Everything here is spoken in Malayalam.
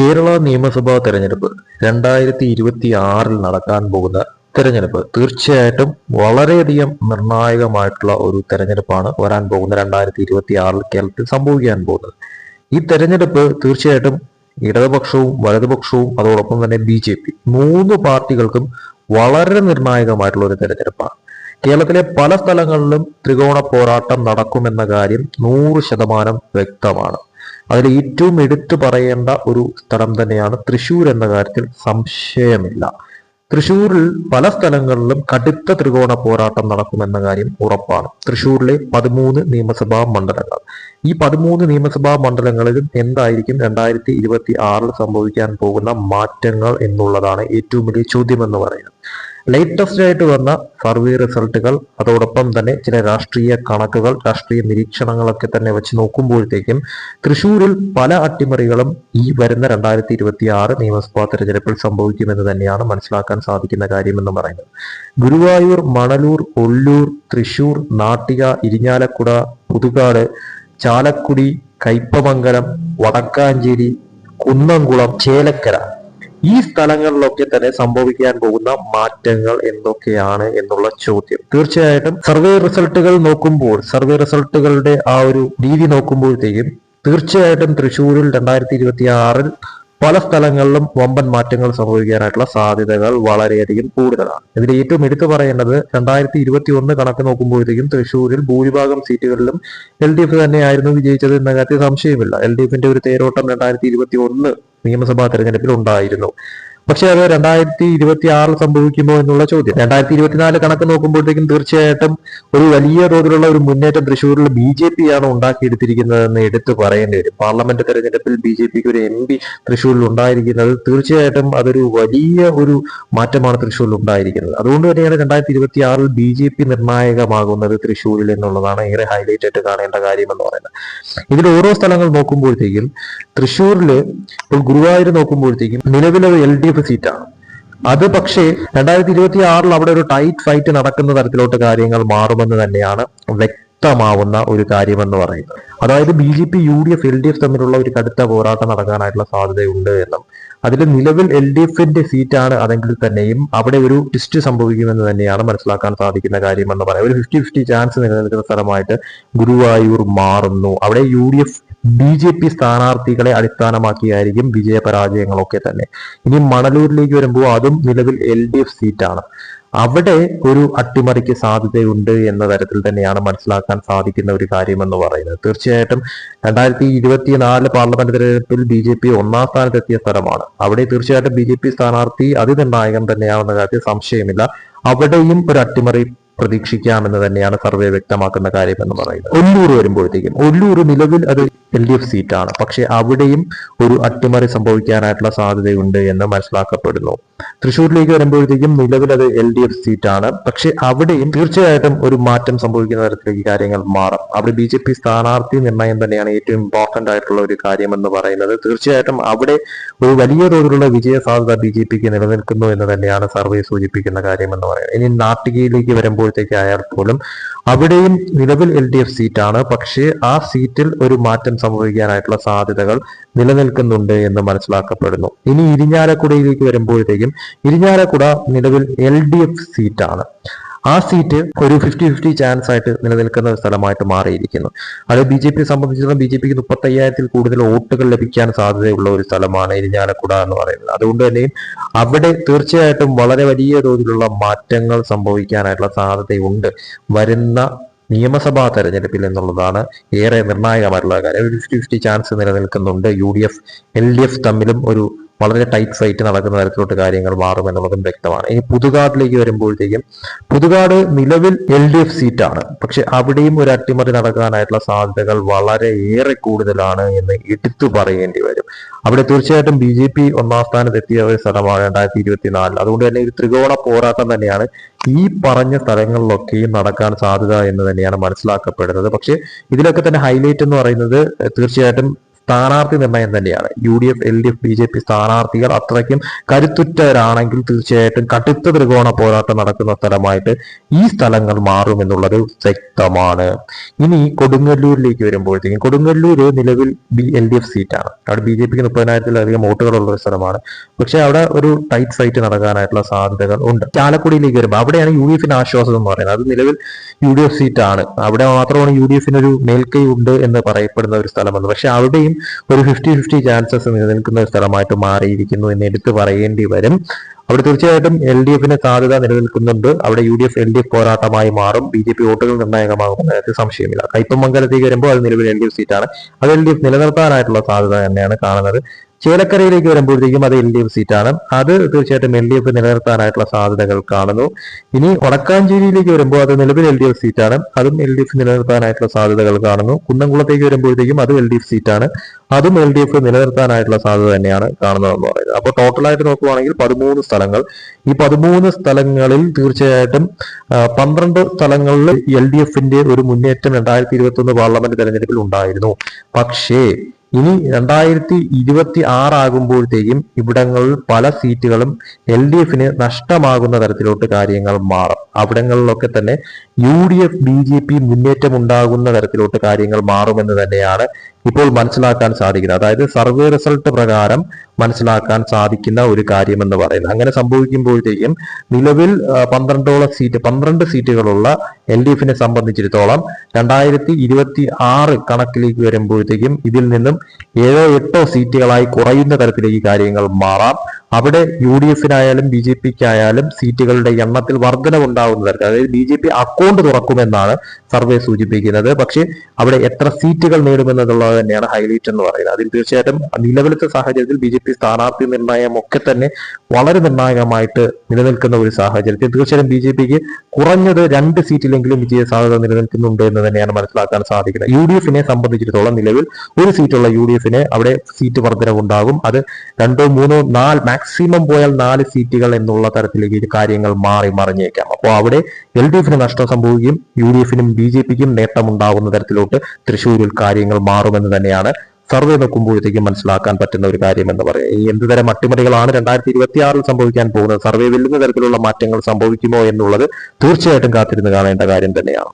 കേരള നിയമസഭാ തെരഞ്ഞെടുപ്പ് രണ്ടായിരത്തി ഇരുപത്തി ആറിൽ നടക്കാൻ പോകുന്ന തെരഞ്ഞെടുപ്പ് തീർച്ചയായിട്ടും വളരെയധികം നിർണായകമായിട്ടുള്ള ഒരു തെരഞ്ഞെടുപ്പാണ് വരാൻ പോകുന്ന രണ്ടായിരത്തി ഇരുപത്തി ആറിൽ കേരളത്തിൽ സംഭവിക്കാൻ പോകുന്നത്. ഈ തെരഞ്ഞെടുപ്പ് തീർച്ചയായിട്ടും ഇടതുപക്ഷവും വലതുപക്ഷവും അതോടൊപ്പം തന്നെ ബി ജെ പി മൂന്ന് പാർട്ടികൾക്കും വളരെ നിർണായകമായിട്ടുള്ള ഒരു തെരഞ്ഞെടുപ്പാണ്. കേരളത്തിലെ പല സ്ഥലങ്ങളിലും ത്രികോണ പോരാട്ടം നടക്കുമെന്ന കാര്യം നൂറ് ശതമാനം വ്യക്തമാണ്. അതിൽ ഏറ്റവും എടുത്തു പറയേണ്ട ഒരു സ്ഥലം തന്നെയാണ് തൃശൂർ എന്ന കാര്യത്തിൽ സംശയമില്ല. തൃശൂരിൽ പല സ്ഥലങ്ങളിലും കടുത്ത ത്രികോണ പോരാട്ടം നടക്കുമെന്ന കാര്യം ഉറപ്പാണ്. തൃശൂരിലെ പതിമൂന്ന് നിയമസഭാ മണ്ഡലങ്ങൾ. ഈ പതിമൂന്ന് നിയമസഭാ മണ്ഡലങ്ങളിലും എന്തായിരിക്കും രണ്ടായിരത്തി ഇരുപത്തി ആറിൽ സംഭവിക്കാൻ പോകുന്ന മാറ്റങ്ങൾ എന്നുള്ളതാണ് ഏറ്റവും വലിയ ചോദ്യം എന്ന് പറയുന്നത്. ലേറ്റസ്റ്റ് ആയിട്ട് വന്ന സർവേ റിസൾട്ടുകൾ അതോടൊപ്പം തന്നെ ചില രാഷ്ട്രീയ കണക്കുകൾ രാഷ്ട്രീയ നിരീക്ഷണങ്ങളൊക്കെ തന്നെ വെച്ച് നോക്കുമ്പോഴത്തേക്കും തൃശൂരിൽ പല അട്ടിമറികളും ഈ വരുന്ന രണ്ടായിരത്തി ഇരുപത്തി ആറ് നിയമസഭാ തെരഞ്ഞെടുപ്പിൽ സംഭവിക്കുമെന്ന് തന്നെയാണ് മനസ്സിലാക്കാൻ സാധിക്കുന്ന കാര്യമെന്ന് പറയുന്നത്. ഗുരുവായൂർ മണലൂർ ഒല്ലൂർ തൃശൂർ നാട്ടിക ഇരിഞ്ഞാലക്കുട പുതുക്കാട് ചാലക്കുടി കയ്പമംഗലം വടക്കാഞ്ചേരി കുന്നംകുളം ചേലക്കര ഈ സ്ഥലങ്ങളിലൊക്കെ തന്നെ സംഭവിക്കാൻ പോകുന്ന മാറ്റങ്ങൾ എന്തൊക്കെയാണ് എന്നുള്ള ചോദ്യം. തീർച്ചയായിട്ടും സർവേ റിസൾട്ടുകൾ നോക്കുമ്പോൾ സർവേ റിസൾട്ടുകളുടെ ആ ഒരു രീതി നോക്കുമ്പോഴത്തേക്കും തീർച്ചയായിട്ടും തൃശ്ശൂരിൽ രണ്ടായിരത്തി ഇരുപത്തി ആറിൽ പല സ്ഥലങ്ങളിലും വമ്പൻ മാറ്റങ്ങൾ സംഭവിക്കാനായിട്ടുള്ള സാധ്യതകൾ വളരെയധികം കൂടുതലാണ്. ഇതിൽ ഏറ്റവും എടുത്തു പറയേണ്ടത് രണ്ടായിരത്തി ഇരുപത്തി ഒന്ന് കണക്ക് നോക്കുമ്പോഴത്തേക്കും തൃശ്ശൂരിൽ ഭൂരിഭാഗം സീറ്റുകളിലും എൽ ഡി എഫ് തന്നെയായിരുന്നു വിജയിച്ചത് എന്ന കാര്യത്തിൽ സംശയമില്ല. എൽ ഡി എഫിന്റെ ഒരു തേരോട്ടം രണ്ടായിരത്തി ഇരുപത്തി ഒന്ന് നിയമസഭാ തെരഞ്ഞെടുപ്പിൽ ഉണ്ടായിരുന്നു. പക്ഷെ അത് രണ്ടായിരത്തി ഇരുപത്തി ആറിൽ സംഭവിക്കുമോ എന്നുള്ള ചോദ്യം. രണ്ടായിരത്തി ഇരുപത്തിനാല് കണക്ക് നോക്കുമ്പോഴത്തേക്കും തീർച്ചയായിട്ടും ഒരു വലിയ തോതിലുള്ള ഒരു മുന്നേറ്റം തൃശ്ശൂരിൽ ബി ജെ പി ആണ് ഉണ്ടാക്കിയെടുത്തിരിക്കുന്നതെന്ന് എടുത്തു പറയേണ്ടി വരും. പാർലമെന്റ് തെരഞ്ഞെടുപ്പിൽ ബി ജെ പിക്ക് ഒരു എം പി തൃശ്ശൂരിൽ ഉണ്ടായിരിക്കുന്നത് തീർച്ചയായിട്ടും അതൊരു വലിയ ഒരു മാറ്റമാണ് തൃശ്ശൂരിൽ ഉണ്ടായിരിക്കുന്നത്. അതുകൊണ്ട് തന്നെയാണ് രണ്ടായിരത്തി ഇരുപത്തി ആറിൽ ബി ജെ പി നിർണായകമാകുന്നത് തൃശ്ശൂരിൽ എന്നുള്ളതാണ് ഏറെ ഹൈലൈറ്റ് ആയിട്ട് കാണേണ്ട കാര്യം എന്ന് പറയുന്നത്. ഇതിൽ ഓരോ സ്ഥലങ്ങൾ നോക്കുമ്പോഴത്തേക്കും തൃശ്ശൂരിൽ ഇപ്പോൾ ഗുരുവായൂർ നോക്കുമ്പോഴത്തേക്കും നിലവിലെ എൽ ഡി എഫ് സീറ്റാണ്. അത് പക്ഷേ രണ്ടായിരത്തി ഇരുപത്തി ആറിൽ അവിടെ ഒരു ടൈറ്റ് ഫൈറ്റ് നടക്കുന്ന തരത്തിലോട്ട് കാര്യങ്ങൾ മാറുമെന്ന് തന്നെയാണ് വ്യക്തമാവുന്ന ഒരു കാര്യമെന്ന് പറയുന്നത്. അതായത് B J P U D F L D F തമ്മിലുള്ള ഒരു കടുത്ത പോരാട്ടം നടക്കാനായിട്ടുള്ള സാധ്യതയുണ്ട് എന്നും അതിൽ നിലവിൽ എൽ ഡി എഫിന്റെ സീറ്റാണ് അതെങ്കിൽ തന്നെയും അവിടെ ഒരു ട്വിസ്റ്റ് സംഭവിക്കുമെന്ന് തന്നെയാണ് മനസ്സിലാക്കാൻ സാധിക്കുന്ന കാര്യമെന്ന് പറയാം. ഒരു ഫിഫ്റ്റി ഫിഫ്റ്റി ചാൻസ് നിലനിൽക്കുന്ന സ്ഥലമായിട്ട് ഗുരുവായൂർ മാറുന്നു. അവിടെ U D F B J P സ്ഥാനാർത്ഥികളെ അടിസ്ഥാനമാക്കിയായിരിക്കും വിജയപരാജയങ്ങളൊക്കെ തന്നെ. ഇനി മണലൂരിലേക്ക് വരുമ്പോൾ അതും നിലവിൽ എൽ ഡി എഫ് സീറ്റാണ്. അവിടെ ഒരു അട്ടിമറിക്ക് സാധ്യതയുണ്ട് എന്ന തരത്തിൽ തന്നെയാണ് മനസ്സിലാക്കാൻ സാധിക്കുന്ന ഒരു കാര്യം എന്ന് പറയുന്നത്. തീർച്ചയായിട്ടും രണ്ടായിരത്തി ഇരുപത്തിനാല് പാർലമെന്റ് തെരഞ്ഞെടുപ്പിൽ ബി ജെ പി ഒന്നാം സ്ഥാനത്തെത്തിയ സ്ഥലമാണ്. അവിടെ തീർച്ചയായിട്ടും ബി ജെ പി സ്ഥാനാർത്ഥി അതിനിർണായകം തന്നെയാണെന്ന കാര്യത്തിൽ സംശയമില്ല. അവിടെയും ഒരു അട്ടിമറി പ്രതീക്ഷിക്കാമെന്ന് തന്നെയാണ് സർവേ വ്യക്തമാക്കുന്ന കാര്യം എന്ന് പറയുന്നത്. ഒല്ലൂർ വരുമ്പോഴത്തേക്കും. ഒല്ലൂർ നിലവിൽ അത് എൽ ഡി എഫ് സീറ്റാണ്. പക്ഷെ അവിടെയും ഒരു അട്ടിമറി സംഭവിക്കാനായിട്ടുള്ള സാധ്യതയുണ്ട് എന്ന് മനസ്സിലാക്കപ്പെടുന്നു. തൃശ്ശൂരിലേക്ക് വരുമ്പോഴത്തേക്കും നിലവിൽ അത് എൽ ഡി എഫ് സീറ്റാണ്. പക്ഷെ അവിടെയും തീർച്ചയായിട്ടും ഒരു മാറ്റം സംഭവിക്കുന്ന തരത്തിലേക്ക് കാര്യങ്ങൾ മാറും. അവിടെ ബി ജെ പി സ്ഥാനാർത്ഥി നിർണയം തന്നെയാണ് ഏറ്റവും ഇമ്പോർട്ടന്റ് ആയിട്ടുള്ള ഒരു കാര്യം എന്ന് പറയുന്നത്. തീർച്ചയായിട്ടും അവിടെ ഒരു വലിയ തോതിലുള്ള വിജയ സാധ്യത ബി ജെ പിക്ക് നിലനിൽക്കുന്നു എന്ന് തന്നെയാണ് സർവേ സൂചിപ്പിക്കുന്ന കാര്യം എന്ന് പറയുന്നത്. ഇനി നാട്ടികയിലേക്ക് വരുമ്പോഴത്തേക്ക് ആയാൽ പോലും അവിടെയും നിലവിൽ എൽ ഡി എഫ് സീറ്റാണ്. പക്ഷേ ആ സീറ്റിൽ ഒരു മാറ്റം സംഭവിക്കാനായിട്ടുള്ള സാധ്യതകൾ നിലനിൽക്കുന്നുണ്ട് എന്ന് മനസ്സിലാക്കപ്പെടുന്നു. ഇനി ഇരിഞ്ഞാലക്കുടയിലേക്ക് വരുമ്പോഴത്തേക്കും ഇരിഞ്ഞാലക്കുട നിലവിൽ എൽ ഡി എഫ് സീറ്റാണ്. ആ സീറ്റ് ഒരു ഫിഫ്റ്റി ഫിഫ്റ്റി ചാൻസ് ആയിട്ട് നിലനിൽക്കുന്ന സ്ഥലമായിട്ട് മാറിയിരിക്കുന്നു. അത് ബി ജെ പി സംബന്ധിച്ചിടത്തോളം ബി ജെ പിക്ക് മുപ്പത്തി അയ്യായിരത്തിൽ കൂടുതൽ വോട്ടുകൾ ലഭിക്കാൻ സാധ്യതയുള്ള ഒരു സ്ഥലമാണ് ഇരിഞ്ഞാലക്കുട എന്ന് പറയുന്നത്. അതുകൊണ്ട് തന്നെ അവിടെ തീർച്ചയായിട്ടും വളരെ വലിയ തോതിലുള്ള മാറ്റങ്ങൾ സംഭവിക്കാനായിട്ടുള്ള സാധ്യതയുണ്ട്. വരുന്ന നിയമസഭാ തെരഞ്ഞെടുപ്പിൽ എന്നുള്ളതാണ് ഏറെ നിർണായകമായിട്ടുള്ള കാര്യം. ഒരു ഫിഫ്റ്റി ഫിഫ്റ്റി ചാൻസ് നിലനിൽക്കുന്നുണ്ട്. U D F L D F തമ്മിലും ഒരു വളരെ ടൈറ്റ് ഫൈറ്റ് നടക്കുന്ന തരത്തിലോട്ട് കാര്യങ്ങൾ മാറും എന്നുള്ളതും വ്യക്തമാണ്. ഇനി പുതുകാടിലേക്ക് വരുമ്പോഴത്തേക്കും പുതുകാട് നിലവിൽ എൽ ഡി എഫ് സീറ്റാണ്. പക്ഷെ അവിടെയും ഒരു അട്ടിമറി നടക്കാനായിട്ടുള്ള സാധ്യതകൾ വളരെ ഏറെ കൂടുതലാണ് എന്ന് എടുത്തു പറയേണ്ടി വരും. അവിടെ തീർച്ചയായിട്ടും ബി ജെ പി ഒന്നാം സ്ഥാനത്തെത്തിയ ഒരു സ്ഥലമാണ് രണ്ടായിരത്തി ഇരുപത്തിനാലിൽ അതുകൊണ്ട് തന്നെ ഒരു ത്രികോണ പോരാട്ടം തന്നെയാണ് ഈ പറഞ്ഞ സ്ഥലങ്ങളിലൊക്കെയും നടക്കാൻ സാധ്യത എന്ന് തന്നെയാണ് മനസ്സിലാക്കപ്പെടുന്നത്. പക്ഷേ ഇതിലൊക്കെ തന്നെ ഹൈലൈറ്റ് എന്ന് പറയുന്നത് തീർച്ചയായിട്ടും സ്ഥാനാർത്ഥി നിർണയം തന്നെയാണ്. U D F L D F B J P സ്ഥാനാർത്ഥികൾ അത്രയ്ക്കും കരുത്തുറ്റവരാണെങ്കിൽ തീർച്ചയായിട്ടും കടുത്ത ത്രികോണ പോരാട്ടം നടക്കുന്ന സ്ഥലമായിട്ട് ഈ സ്ഥലങ്ങൾ മാറുമെന്നുള്ളത് വ്യക്തമാണ്. ഇനി കൊടുങ്ങല്ലൂരിലേക്ക് വരുമ്പോഴത്തേക്കും കൊടുങ്ങല്ലൂർ നിലവിൽ ബി എൽ ഡി എഫ് സീറ്റാണ്. അവിടെ ബി ജെ പിക്ക് മുപ്പതിനായിരത്തിലധികം വോട്ടുകളുള്ള ഒരു സ്ഥലമാണ്. പക്ഷെ അവിടെ ഒരു ടൈറ്റ് ഫൈറ്റ് നടക്കാനായിട്ടുള്ള സാധ്യതകൾ ഉണ്ട്. ചാലക്കുടിയിലേക്ക് വരുമ്പോൾ അവിടെയാണ് യു ഡി എഫിന് ആശ്വാസം എന്ന് പറയുന്നത്. അത് നിലവിൽ യു ഡി എഫ് സീറ്റാണ്. അവിടെ മാത്രമാണ് യു ഡി എഫിന് ഒരു മേൽക്കൈ ഉണ്ട് എന്ന് പറയപ്പെടുന്ന ഒരു സ്ഥലമാണ്. പക്ഷെ അവിടെയും ഒരു ഫിഫ്റ്റി ഫിഫ്റ്റി ചാൻസസ് നിലനിൽക്കുന്ന ഒരു സ്ഥലമായിട്ട് മാറിയിരിക്കുന്നു എന്ന് എടുത്തു പറയേണ്ടി വരും. അവിടെ തീർച്ചയായിട്ടും എൽ ഡി എഫിന് സാധ്യത നിലനിൽക്കുന്നുണ്ട് അവിടെ U D F L D F പോരാട്ടമായി മാറും. ബി ജെ പി വോട്ടുകൾ നിർണായകമാകുമെന്ന കാര്യത്തിൽ സംശയമില്ല. കയ്പമംഗലത്തേക്ക് വരുമ്പോൾ അത് നിലവിൽ എൽ ഡി എഫ് സീറ്റാണ് അത് എൽ ഡി എഫ് നിലനിർത്താനായിട്ടുള്ള സാധ്യത തന്നെയാണ് കാണുന്നത്. ചേലക്കരയിലേക്ക് വരുമ്പോഴത്തേക്കും അത് എൽ ഡി എഫ് സീറ്റാണ്. അത് തീർച്ചയായിട്ടും എൽ ഡി എഫ് നിലനിർത്താനായിട്ടുള്ള സാധ്യതകൾ കാണുന്നു. ഇനി വടക്കാഞ്ചേരിയിലേക്ക് വരുമ്പോൾ അത് നിലവിൽ എൽ ഡി എഫ് സീറ്റാണ്. അതും എൽ ഡി എഫ് നിലനിർത്താനായിട്ടുള്ള സാധ്യതകൾ കാണുന്നു. കുന്നംകുളത്തേക്ക് വരുമ്പോഴത്തേക്കും അതും എൽ ഡി എഫ് സീറ്റാണ്. അതും എൽ ഡി എഫ് നിലനിർത്താനായിട്ടുള്ള സാധ്യത തന്നെയാണ് കാണുന്നതെന്ന് പറയുന്നത്. അപ്പോൾ ടോട്ടലായിട്ട് നോക്കുവാണെങ്കിൽ പതിമൂന്ന് സ്ഥലങ്ങൾ. ഈ പതിമൂന്ന് സ്ഥലങ്ങളിൽ തീർച്ചയായിട്ടും പന്ത്രണ്ട് സ്ഥലങ്ങളിൽ എൽ ഡി എഫിന്റെ ഒരു മുന്നേറ്റം രണ്ടായിരത്തി ഇരുപത്തി ഒന്ന് പാർലമെന്റ് തെരഞ്ഞെടുപ്പിൽ ഉണ്ടായിരുന്നു. പക്ഷേ ഇനി രണ്ടായിരത്തി ഇരുപത്തി ആറാകുമ്പോഴത്തേക്കും ഇവിടങ്ങളിൽ പല സീറ്റുകളും എൽ ഡി എഫിന് നഷ്ടമാകുന്ന തരത്തിലോട്ട് കാര്യങ്ങൾ മാറും. അവിടങ്ങളിലൊക്കെ തന്നെ U D F B J P മുന്നേറ്റം ഉണ്ടാകുന്ന തരത്തിലോട്ട് കാര്യങ്ങൾ മാറുമെന്ന് തന്നെയാണ് ഇപ്പോൾ മനസ്സിലാക്കാൻ സാധിക്കുന്നത്. അതായത് സർവേ റിസൾട്ട് പ്രകാരം മനസ്സിലാക്കാൻ സാധിക്കുന്ന ഒരു കാര്യമെന്ന് പറയുന്നത്. അങ്ങനെ സംഭവിക്കുമ്പോഴത്തേക്കും നിലവിൽ പന്ത്രണ്ടോളം സീറ്റ് പന്ത്രണ്ട് സീറ്റുകളുള്ള എൽ ഡി എഫിനെ സംബന്ധിച്ചിടത്തോളം രണ്ടായിരത്തി ഇരുപത്തി ആറ് കണക്കിലേക്ക് വരുമ്പോഴത്തേക്കും ഇതിൽ നിന്നും ഏഴോ എട്ടോ സീറ്റുകളായി കുറയുന്ന തരത്തിലേക്ക് കാര്യങ്ങൾ മാറാം. അവിടെ യു ഡി എഫിനായാലും ബി ജെ പിക്കായാലും സീറ്റുകളുടെ എണ്ണത്തിൽ വർധനവുണ്ടാകുന്ന തരത്തിൽ അതായത് ബി ജെ പി അക്കൗണ്ട് തുറക്കുമെന്നാണ് സർവേ സൂചിപ്പിക്കുന്നത്. പക്ഷേ അവിടെ എത്ര സീറ്റുകൾ നേടുമെന്നുള്ളത് തന്നെയാണ് ഹൈലൈറ്റ് എന്ന് പറയുന്നത്. അതിൽ തീർച്ചയായിട്ടും നിലവിലത്തെ സാഹചര്യത്തിൽ ബി ജെ പി സ്ഥാനാർത്ഥി നിർണയം ഒക്കെ തന്നെ വളരെ നിർണായകമായിട്ട് നിലനിൽക്കുന്ന ഒരു സാഹചര്യത്തിൽ തീർച്ചയായും ബി ജെ പിക്ക് കുറഞ്ഞത് രണ്ട് സീറ്റിലെങ്കിലും വിജയ സാധ്യത നിലനിൽക്കുന്നുണ്ട് എന്ന് തന്നെയാണ് മനസ്സിലാക്കാൻ സാധിക്കുന്നത്. യു ഡി എഫിനെ സംബന്ധിച്ചിടത്തോളം നിലവിൽ ഒരു സീറ്റുള്ള യു ഡി എഫിന് അവിടെ സീറ്റ് വർധനവുണ്ടാകും. അത് രണ്ടോ മൂന്നോ നാല് മാക്സിമം പോയാൽ നാല് സീറ്റുകൾ എന്നുള്ള തരത്തിലേക്ക് കാര്യങ്ങൾ മാറി മറിഞ്ഞേക്കാം. അപ്പോൾ അവിടെ എൽ ഡി എഫിന് നഷ്ടം സംഭവിക്കുകയും യു ഡി എഫിനും ബി ജെ പിക്കും നേട്ടമുണ്ടാകുന്ന തരത്തിലോട്ട് തൃശ്ശൂരിൽ കാര്യങ്ങൾ മാറുമെന്ന് തന്നെയാണ് സർവേ നോക്കുമ്പോഴത്തേക്കും മനസ്സിലാക്കാൻ പറ്റുന്ന ഒരു കാര്യം എന്ന് പറയാം ഈ എന്ത് തരം അട്ടിമറികളാണ് രണ്ടായിരത്തി ഇരുപത്തി ആറിൽ സംഭവിക്കാൻ പോകുന്നത്? സർവേ വെല്ലുന്ന തരത്തിലുള്ള മാറ്റങ്ങൾ സംഭവിക്കുമോ എന്നുള്ളത് തീർച്ചയായിട്ടും കാത്തിരുന്ന് കാണേണ്ട കാര്യം തന്നെയാണ്.